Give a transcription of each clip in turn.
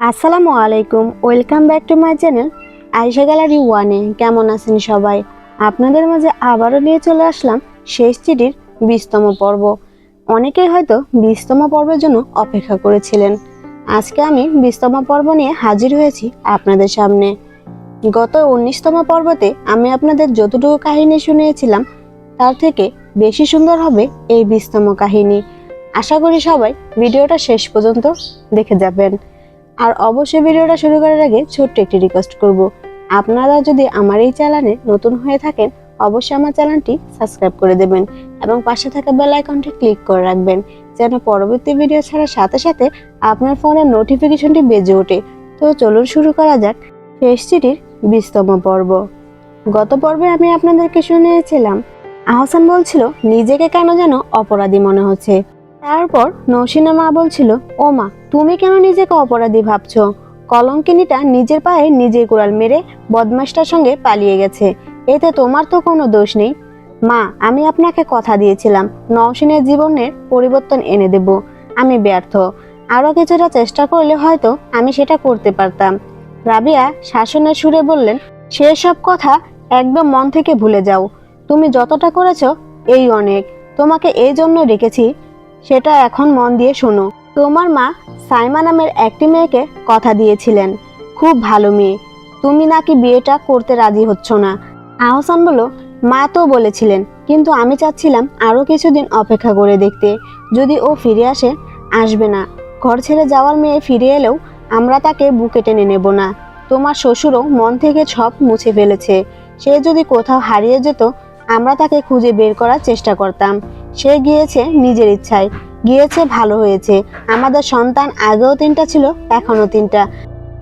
আসসালামু আলাইকুম, welcome back to my channel Aysha gallery ওয়ানে। কেমন আছেন সবাই? আপনাদের মাঝে আবারও নিয়ে চলে আসলাম শেষ চিঠির বিশতম পর্ব। অনেকেই হয়তো বিশতম পর্বের জন্য অপেক্ষা করেছিলেন। আজকে আমি বিশতম পর্ব নিয়ে হাজির হয়েছি আপনাদের সামনে। গত উনিশতম পর্বতে আমি আপনাদের যতটুকু কাহিনী শুনিয়েছিলাম, তার থেকে বেশি সুন্দর হবে এই বিশতম কাহিনী। আশা করি সবাই ভিডিওটা শেষ পর্যন্ত দেখে যাবেন। আর অবশ্যই ভিডিওটা শুরু করার আগে ছোট্ট একটি রিকোয়েস্ট করব। আপনারা যদি আমার এই চ্যানেলে নতুন হয়ে থাকেন, অবশ্যই আমার চ্যানেলটি সাবস্ক্রাইব করে দেবেন এবং পাশে থাকা বেল আইকনটি ক্লিক করে রাখবেন, যেন পরবর্তী ভিডিও ছাড়ার সাথে সাথে আপনার ফোনের নোটিফিকেশনটি বেজে ওঠে। তো চলুন শুরু করা যাক শেষ চিঠির বিশতম পর্ব। গত পর্বে আমি আপনাদেরকে শুনিয়েছিলাম, আহসান বলছিল, নিজেকে কেন যেন অপরাধী মনে হচ্ছে? তারপর নৌসিনা মা বলছিল ও মা তুমি কেন নিজেকে অপরাধী ভাবছ? কলঙ্কিনীটা নিজের পায়ে নিজেই কুড়াল মেরে বদমাসটার সঙ্গে পালিয়ে গেছে। এতে তোমার তো কোনো দোষ নেই। মা, আমি আপনাকে কথা দিয়েছিলাম। নওশিনের জীবনের পরিবর্তন এনে দেব। আমি ব্যর্থ। আরও কিছুটা চেষ্টা করলে হয়তো আমি সেটা করতে পারতাম। রাবিয়া শাসনের সুরে বললেন, সেসব কথা একদম মন থেকে ভুলে যাও। তুমি যতটা করেছ এই অনেক। তোমাকে এই জন্য রেখেছি সেটা এখন মন দিয়ে শোনো। তোমার মা সাইমা নামের একটি মেয়েকে কথা দিয়েছিলেন। খুব ভালো মেয়ে। তুমি নাকি বিয়েটা করতে রাজি হচ্ছ না। আহসান বলল, মা তো বলেছিলেন, কিন্তু আমি চাচ্ছিলাম আরও কিছুদিন অপেক্ষা করে দেখতে। যদি ও ফিরে আসে, আসবে না। ঘর ছেড়ে যাওয়ার মেয়ে ফিরে এলেও আমরা তাকে বুকে টেনে নেব না। তোমার শ্বশুরও মন থেকে সব মুছে ফেলেছে। সে যদি কোথাও হারিয়ে যেত আমরা তাকে খুঁজে বের করার চেষ্টা করতাম। সে গিয়েছে নিজের ইচ্ছায়। গিয়েছে ভালো হয়েছে। আমাদের সন্তান আগেও তিনটা ছিল, এখনও তিনটা।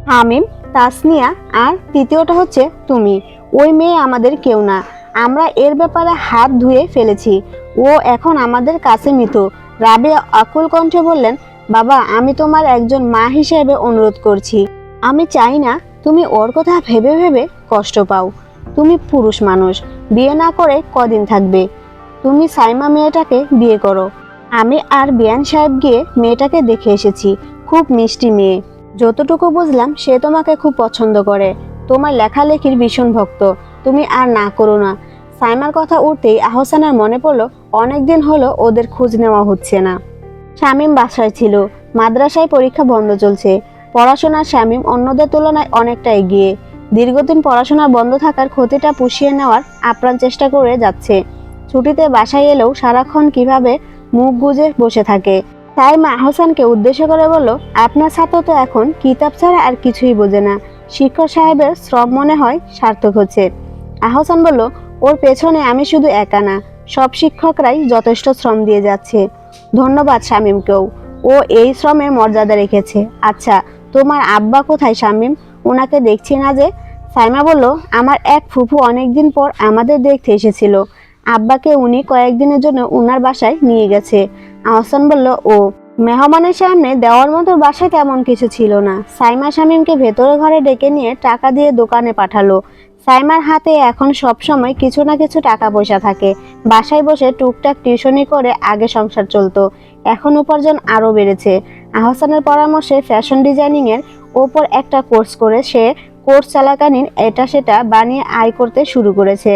হামিম, তাসনিয়া আর তৃতীয়টা হচ্ছে তুমি। ওই মেয়ে আমাদের কেউ না। আমরা এর ব্যাপারে হাত ধুয়ে ফেলেছি। ও এখন আমাদের কাছে মৃত। রাবিয়া অকুল কণ্ঠে বললেন, বাবা, আমি তোমার একজন মা হিসেবে অনুরোধ করছি। আমি চাই না তুমি ওর কথা ভেবে ভেবে কষ্ট পাও। তুমি পুরুষ মানুষ। বিয়ে না করে কদিন থাকবে? তুমি সাইমা মেয়েটাকে বিয়ে করো। আমি আর বিয়ান সাহেব গিয়ে মেয়েটাকে দেখে এসেছি। খুব মিষ্টি মেয়ে। যতটুকু বুঝলাম, সে তোমাকে খুব পছন্দ করে। তোমার লেখালেখির ভীষণ ভক্ত। তুমি আর না করো না। সাইমার কথা উঠতেই আহসানের মনে পড়ল, অনেকদিন হলো ওদের খোঁজ নেওয়া হচ্ছে না। শামীম বাসায় ছিল। মাদ্রাসায় পরীক্ষা বন্ধ চলছে। পড়াশোনার শামীম অন্যদের তুলনায় অনেকটা এগিয়ে। দীর্ঘদিন পড়াশোনা বন্ধ থাকার ক্ষতিটা পুষিয়ে নেওয়ার আপ্রাণ চেষ্টা করে যাচ্ছে। ছুটিতে বাসায় এলেও সারাক্ষণ কীভাবে মুখ গুজে বসে থাকে। তাই মা আহসানকে উদ্দেশ্য করে বলল, আপনার ছাত্র তো এখন কিতাব ছাড়া আর কিছুই বোঝে না। শিক্ষক সাহেবের শ্রম মনে হয় সার্থক হচ্ছে। আহসান বলল, ওর পেছনে আমি শুধু একা না, সব শিক্ষকরাই যথেষ্ট শ্রম দিয়ে যাচ্ছে। ধন্যবাদ শামীমকেও। ও এই শ্রমের মর্যাদা রেখেছে। আচ্ছা তোমার আব্বা কোথায় শামীম? ওনাকে দেখছি না যে, সাইমা বলল, আমার এক ফুফু অনেকদিন পর আমাদের দেখতে এসেছিল। আব্বাকে উনি কয়েকদিনের জন্য উনার বাসায় নিয়ে গেছে। আহসান বলল, ও, মেহমানের সামনে দেওয়ার মতো বাসায় তেমন কিছু ছিল না। সাইমা শামীমকে ভেতরে ঘরে ডেকে নিয়ে টাকা দিয়ে দোকানে পাঠালো। সাইমার হাতে এখন সব সময় কিছু না কিছু টাকা পয়সা থাকে। বাসায় বসে টুকটাক টিউশনি করে আগে সংসার চলতো। এখন উপার্জন আরও বেড়েছে। আহসানের পরামর্শে ফ্যাশন ডিজাইনিংয়ের ওপর একটা কোর্স করে সে কোর্স চলাকালীন এটা সেটা বানিয়ে আয় করতে শুরু করেছে।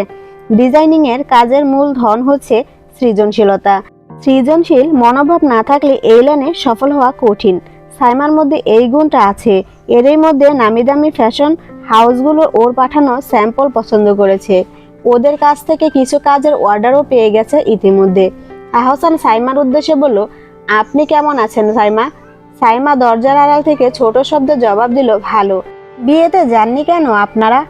ডিজাইনিংয়ের কাজের মূল ধন হচ্ছে সৃজনশীলতা। সৃজনশীল মনোভাব না থাকলে এই লাইনে সফল হওয়া কঠিন। সাইমার মধ্যে এই গুণটা আছে। এরই মধ্যে নামি দামি ফ্যাশন হাউসগুলো ওর পাঠানো স্যাম্পল পছন্দ করেছে। ওদের কাছ থেকে কিছু কাজের অর্ডারও পেয়ে গেছে ইতিমধ্যে। আহসান সাইমার উদ্দেশ্যে বলল, আপনি কেমন আছেন সাইমা? সাইমা দরজার আড়াল থেকে ছোট শব্দে জবাব দিল, ভালো। বিয়েতে যাননি কেন আপনারা?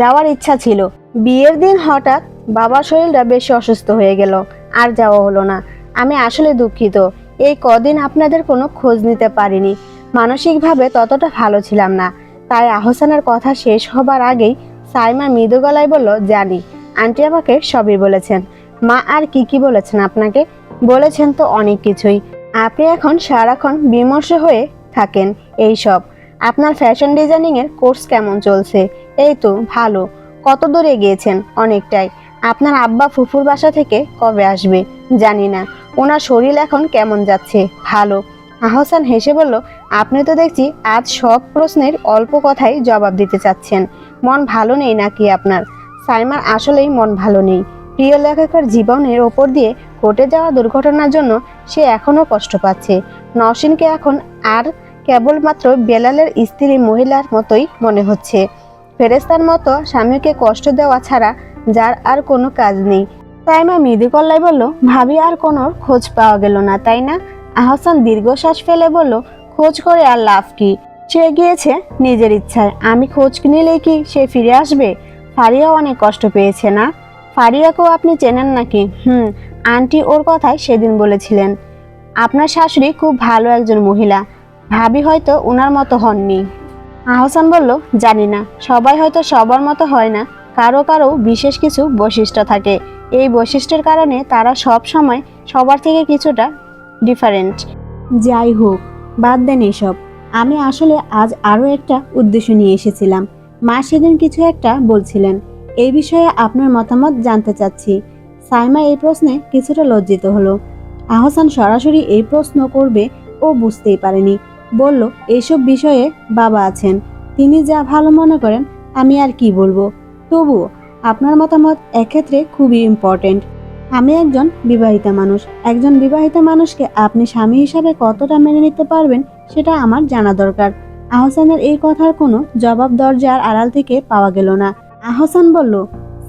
যাওয়ার ইচ্ছা ছিল। বিয়ের দিন হঠাৎ বাবার শরীরটা বেশি অসুস্থ হয়ে গেল, আর যাওয়া হলো না। আমি আসলে দুঃখিত। এই কদিন আপনাদের কোনো খোঁজ নিতে পারিনি। মানসিকভাবে ততটা ভালো ছিলাম না। তাই আহসানের কথা শেষ হবার আগেই সাইমা মৃদু গলায় বলল, জানি। আন্টি আমাকে সবই বলেছেন। মা আর কি কি বলেছেন আপনাকে? বলেছেন তো অনেক কিছুই। আপনি এখন সারাক্ষণ বিমর্ষ হয়ে থাকেন এই সব আপনার ফ্যাশন ডিজাইনিংয়ের কোর্স কেমন চলছে? এই তো, ভালো। কত দূরে গিয়েছেন অনেকটাই। আপনার আব্বা ফুফুর বাসা থেকে কবে আসবে? জানি না। ওনার শরীর এখন কেমন যাচ্ছে? ভালো। আহসান হেসে বলল, আপনি তো দেখছি আজ সব প্রশ্নের অল্প কথাই জবাব দিতে চাচ্ছেন। মন ভালো নেই নাকি আপনার? সাইমার আসলেই মন ভালো নেই। প্রিয় লেখকের জীবনের ওপর দিয়ে ঘটে যাওয়া দুর্ঘটনার জন্য সে এখনও কষ্ট পাচ্ছে। নওশিনকে এখন আর কেবলমাত্র বেলালের স্ত্রী মহিলার মতোই মনে হচ্ছে। ফেরেস্তার মতো স্বামীকে কষ্ট দেওয়া ছাড়া যার আর কোনো কাজ নেই। সাইমা মৃদু কল্লাই বলল, ভাবি, আর কোনো খোঁজ পাওয়া গেল না, তাই না? আহসান দীর্ঘশ্বাস ফেলে বলল, খোঁজ করে আর লাভ কি? সে গিয়েছে নিজের ইচ্ছায়। আমি খোঁজ নিলেই কি সে ফিরে আসবে? ফারিয়া অনেক কষ্ট পেয়েছে না? ফারিয়াকেও আপনি চেনেন নাকি? হুম আন্টি ওর কথাই সেদিন বলেছিলেন। আপনার শাশুড়ি খুব ভালো একজন মহিলা। ভাবি হয়তো ওনার মতো হননি। আহসান বলল, জানি না। সবাই হয়তো সবার মতো হয় না। কারও কারও বিশেষ কিছু বৈশিষ্ট্য থাকে। এই বৈশিষ্ট্যের কারণে তারা সব সময় সবার থেকে কিছুটা ডিফারেন্ট যাই হোক, বাদ দেন এসব। আমি আসলে আজ আরও একটা উদ্দেশ্য নিয়ে এসেছিলাম। মা সেদিন কিছু একটা বলছিলেন। এই বিষয়ে আপনার মতামত জানতে চাচ্ছি। সাইমা এই প্রশ্নে কিছুটা লজ্জিত হলো। আহসান সরাসরি এই প্রশ্ন করবে ও বুঝতেই পারেনি। বলল, এইসব বিষয়ে বাবা আছেন। তিনি যা ভালো মনে করেন, আমি আর কি বলব? তবুও আপনার মতামত এক্ষেত্রে খুবই ইম্পর্টেন্ট আমি একজন বিবাহিতা মানুষ। একজন বিবাহিতা মানুষকে আপনি স্বামী হিসাবে কতটা মেনে নিতে পারবেন, সেটা আমার জানা দরকার। আহসানের এই কথার কোনো জবাব দরজার আড়াল থেকে পাওয়া গেল না। আহসান বলল,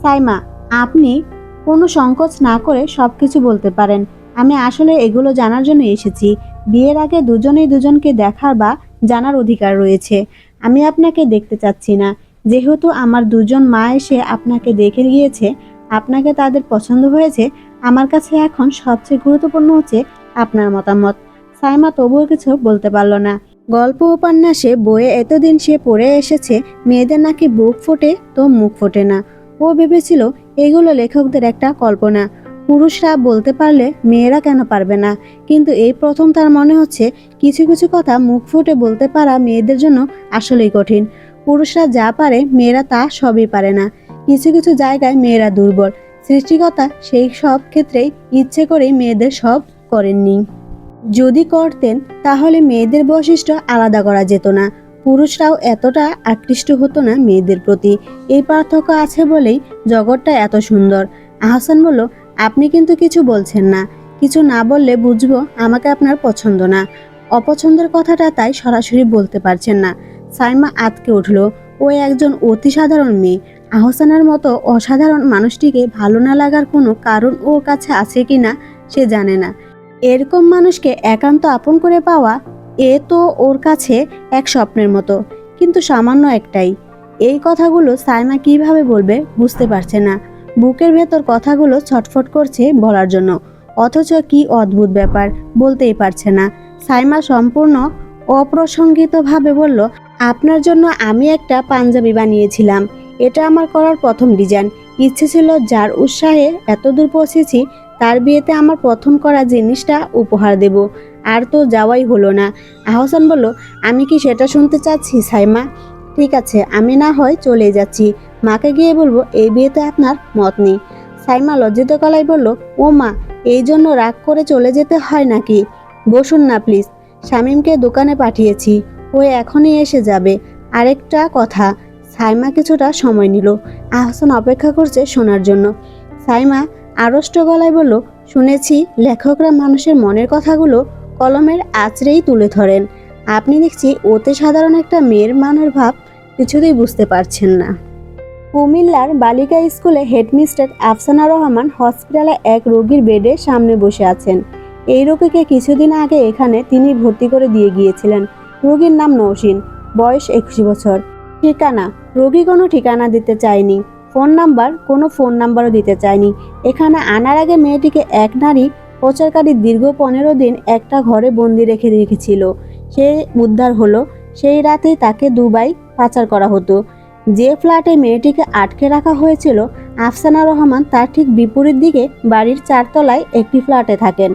সাইমা, আপনি কোনো সংকোচ না করে সব কিছু বলতে পারেন। আমি আসলে এগুলো জানার জন্য এসেছি। বিয়ের আগে দুজনেই দুজনকে দেখার বা জানার অধিকার রয়েছে। আমি আপনাকে দেখতে চাচ্ছি না। যেহেতু আমার দুজন মা এসে আপনাকে দেখে গিয়েছে, আপনাকে তাদের পছন্দ হয়েছে, আমার কাছে এখন সবচেয়ে গুরুত্বপূর্ণ হচ্ছে আপনার মতামত। সাইমা তবুও কিছু বলতে পারল না। গল্প উপন্যাসে বইয়ে এতদিন সে পড়ে এসেছে, মেয়েদের নাকি বুক ফোটে তো মুখ ফোটে না। ও ভেবেছিল এগুলো লেখকদের একটা কল্পনা। পুরুষরা বলতে পারলে মেয়েরা কেন পারবে না? কিন্তু এই প্রথম তার মনে হচ্ছে কিছু কিছু কথা মুখ ফুটে বলতে পারা মেয়েদের জন্য আসলেই কঠিন। পুরুষরা যা পারে মেয়েরা তা সবই পারে না। কিছু কিছু জায়গায় মেয়েরা দুর্বল। সৃষ্টিকতা সেই সব ক্ষেত্রেই ইচ্ছে করেই মেয়েদের সব করেননি। যদি করতেন, তাহলে মেয়েদের বৈশিষ্ট্য আলাদা করা যেত না। পুরুষরাও এতটা আকৃষ্ট হতো না মেয়েদের প্রতি। এই পার্থক্য আছে বলেই জগৎটা এত সুন্দর। আহসান বলল, আপনি কিন্তু কিছু বলছেন না। কিছু না বললে বুঝব আমাকে আপনার পছন্দ না। অপছন্দের কথাটা তাই সরাসরি বলতে পারছেন না। সাইমা আতকে উঠল। ও একজন অতি সাধারণ মেয়ে। আহসানের মতো অসাধারণ মানুষটিকে ভালো না লাগার কোনো কারণ ওর কাছে আছে কি না সে জানে না। এরকম মানুষকে একান্ত আপন করে পাওয়া এ তো ওর কাছে এক স্বপ্নের মতো, কিন্তু সামান্য একটাই। এই কথাগুলো সাইমা কীভাবে বলবে বুঝতে পারছে না। বুকের ভেতর কথাগুলো ছটফট করছে বলার জন্য। অথচ কি অদ্ভুত ব্যাপার, বলতেই পারছে না। সাইমা সম্পূর্ণ অপ্রসঙ্গিতভাবে বলল, আপনার জন্য আমি একটা পাঞ্জাবি বানিয়েছিলাম। এটা আমার করার প্রথম ডিজাইন। ইচ্ছে ছিল যার উৎসাহে এতদূর পৌঁছেছি, তার বিয়েতে আমার প্রথম করা জিনিসটা উপহার দেব। আর তো যাওয়াই হলো না। আহসান বলল, আমি কি সেটা শুনতে চাচ্ছি, সাইমা? ঠিক আছে, আমি না হয় চলে যাচ্ছি। মাকে গিয়ে বলব, এই বিয়েতে আপনার মত নেই। সাইমা লজ্জিত গলায় বলল, ও মা, এই জন্য রাগ করে চলে যেতে হয় নাকি? বসুন না প্লিজ, শামীমকে দোকানে পাঠিয়েছি। ও এখনই এসে যাবে। আরেকটা কথা, সাইমা কিছুটা সময় নিল। আহসান অপেক্ষা করছে শোনার জন্য। সাইমা আড়ষ্ট গলায় বলল, শুনেছি লেখকরা মানুষের মনের কথাগুলো কলমের আঁচড়েই তুলে ধরেন। আপনি দেখছি অতি সাধারণ একটা মেয়ের মানের ভাব কিছুতেই বুঝতে পারছেন না। কুমিল্লার বালিকা স্কুলে হেডমিস্টার আফসানা রহমান হসপিটালে এক রোগীর বেডে সামনে বসে আছেন। এই রোগীকে কিছুদিন আগে এখানে তিনি ভর্তি করে দিয়ে গিয়েছিলেন। রোগীর নাম নৌসিন বয়স একুশ বছর। ঠিকানা, রোগী কোনো ঠিকানা দিতে চায়নি। ফোন নাম্বার, কোনো ফোন নাম্বারও দিতে চায়নি। এখানে আনার আগে মেয়েটিকে এক নারী প্রচারকারী দীর্ঘ পনেরো দিন একটা ঘরে বন্দি রেখে রেখেছিল। সে উদ্ধার হলো। সেই রাতেই তাকে দুবাই পাচার করা হতো। যে ফ্ল্যাটে মেয়েটিকে আটকে রাখা হয়েছিল, আফসানা রহমান তার ঠিক বিপরীত দিকে বাড়ির চারতলায় একটি ফ্ল্যাটে থাকেন।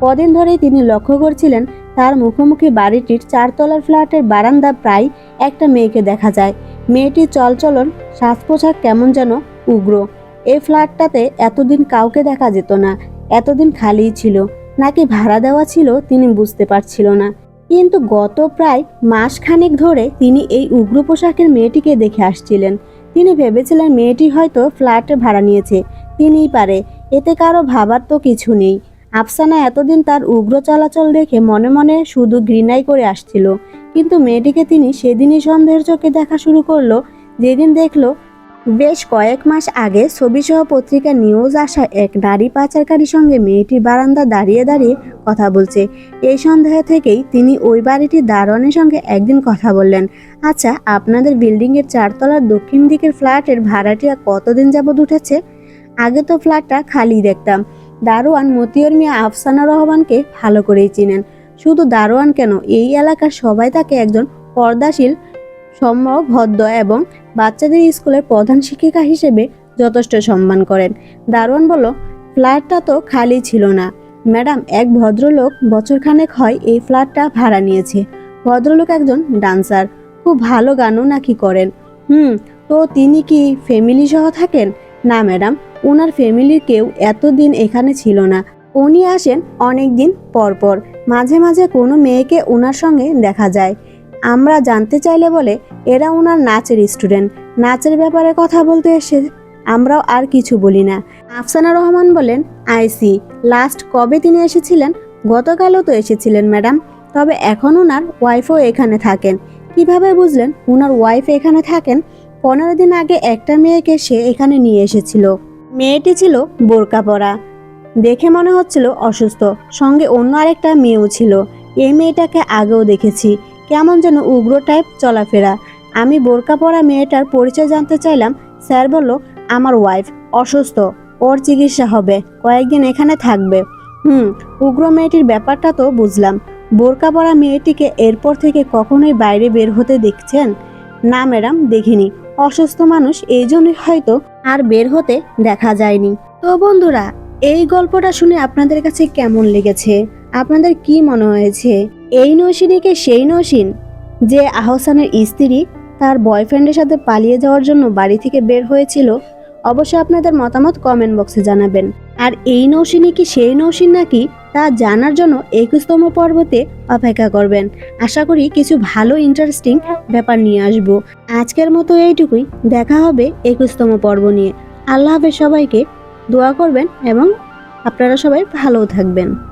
কদিন ধরেই তিনি লক্ষ্য করছিলেন, তার মুখোমুখি বাড়িটির চারতলার ফ্ল্যাটের বারান্দা প্রায় একটা মেয়েকে দেখা যায়। মেয়েটির চলচলন সাজ পোশাক কেমন যেন উগ্র। এই ফ্ল্যাটটাতে এতদিন কাউকে দেখা যেত না। এতদিন খালিই ছিল, নাকি ভাড়া দেওয়া ছিল তিনি বুঝতে পারছিল না। কিন্তু গত প্রায় মাসখানেক ধরে তিনি এই উগ্র পোশাকের মেয়েটিকে দেখে আসছিলেন। তিনি ভেবেছিলেন মেয়েটি হয়তো ফ্ল্যাটে ভাড়া নিয়েছে, তিনিই পারে, এতে কারও ভাবার তো কিছু নেই। আফসানা এতদিন তার উগ্র চলাচল দেখে মনে মনে শুধু ঘৃণাই করে আসছিল। কিন্তু মেয়েটিকে তিনি সেদিনই সন্দেহের চোখে দেখা শুরু করল, যেদিন দেখল বেশ কয়েক মাস আগে ছবিসহ পত্রিকা নিউজ আসা এক নারী পাচারকারীর সঙ্গে মেয়েটির বারান্দা দাঁড়িয়ে দাঁড়িয়ে কথা বলছে। এই সন্দেহ থেকেই তিনি ওই বাড়িটির দারোয়ানের সঙ্গে একদিন কথা বললেন। আচ্ছা আপনাদের বিল্ডিংয়ের চারতলার দক্ষিণ দিকের ফ্ল্যাটের ভাড়াটিয়া কতদিন যাবৎ উঠেছে? আগে তো ফ্ল্যাটটা খালি দেখতাম। দারোয়ান মতিয়র মিয়া আফসানা রহমানকে ভালো করেই চিনেন। শুধু দারোয়ান কেন, এই এলাকার সবাই তাকে একজন পর্দাশীল সম্ভব ভদ্র এবং বাচ্চাদের স্কুলের প্রধান শিক্ষিকা হিসেবে যথেষ্ট সম্মান করেন। দারোয়ান বলল, ফ্ল্যাটটা তো খালি ছিল না। ম্যাডাম, এক ভদ্রলোক বছরখানেক হয় এই ফ্ল্যাটটা ভাড়া নিয়েছে। ভদ্রলোক একজন ডান্সার। খুব ভালো গানও নাকি করেন। হুম, তো তিনি কি ফ্যামিলি সহ থাকেন? না ম্যাডাম ওনার ফ্যামিলির কেউ এতদিন এখানে ছিল না। উনি আসেন অনেক দিন পর পর। মাঝে মাঝে কোনো মেয়েকে ওনার সঙ্গে দেখা যায়। আমরা জানতে চাইলে বলে, এরা ওনার নাচের স্টুডেন্ট। নাচের ব্যাপারে কথা বলতে এসে আমরাও আর কিছু বলি না। আফসানা রহমান বলেন আইসি লাস্ট কবে তিনি এসেছিলেন? গতকালও তো এসেছিলেন, ম্যাডাম। তবে এখন ওনার ওয়াইফও এখানে থাকেন। কীভাবে বুঝলেন ওনার ওয়াইফ এখানে থাকেন? পনেরো দিন আগে একটা মেয়েকে সে এখানে নিয়ে এসেছিল। মেয়েটি ছিল বোরকা পরা। দেখে মনে হচ্ছিল অসুস্থ। সঙ্গে অন্য আরেকটা মেয়েও ছিল। এই মেয়েটাকে আগেও দেখেছি। কেমন যেন উগ্র টাইপ চলাফেরা। আমি বোরকা পরা মেয়েটার পরিচয় জানতে চাইলাম, স্যার বলল, আমার ওয়াইফ অসুস্থ, ওর চিকিৎসা হবে, কয়েকদিন এখানে থাকবে। হুম, উগ্র মেয়েটির ব্যাপারটা তো বুঝলাম। বোরকা পরা মেয়েটিকে এরপর থেকে কখনোই বাইরে বের হতে দেখছেন? না, ম্যাডাম, দেখিনি। অসুস্থ মানুষ এই জন্যই হয়তো আর বের হতে দেখা যায়নি। তো বন্ধুরা, এই গল্পটা শুনে আপনাদের কাছে কেমন লেগেছে? আপনাদের কি মনে হয়েছে? এই নৌসিনীকে সেই নৌসিন যে আহসানের স্ত্রী তার বয়ফ্রেন্ডের সাথে পালিয়ে যাওয়ার জন্য বাড়ি থেকে বের হয়েছিল? অবশ্যই আপনাদের মতামত কমেন্ট বক্সে জানাবেন। আর এই নৌসিনী কি সেই নৌসিন নাকি তা জানার জন্য একুশতম পর্বতে অপেক্ষা করবেন। আশা করি কিছু ভালো ইন্টারেস্টিং ব্যাপার নিয়ে আসব। আজকের মতো এইটুকুই। দেখা হবে একুশতম পর্ব নিয়ে। আল্লাহ হাফেজ সবাইকে দোয়া করবেন এবং আপনারা সবাই ভালো থাকবেন।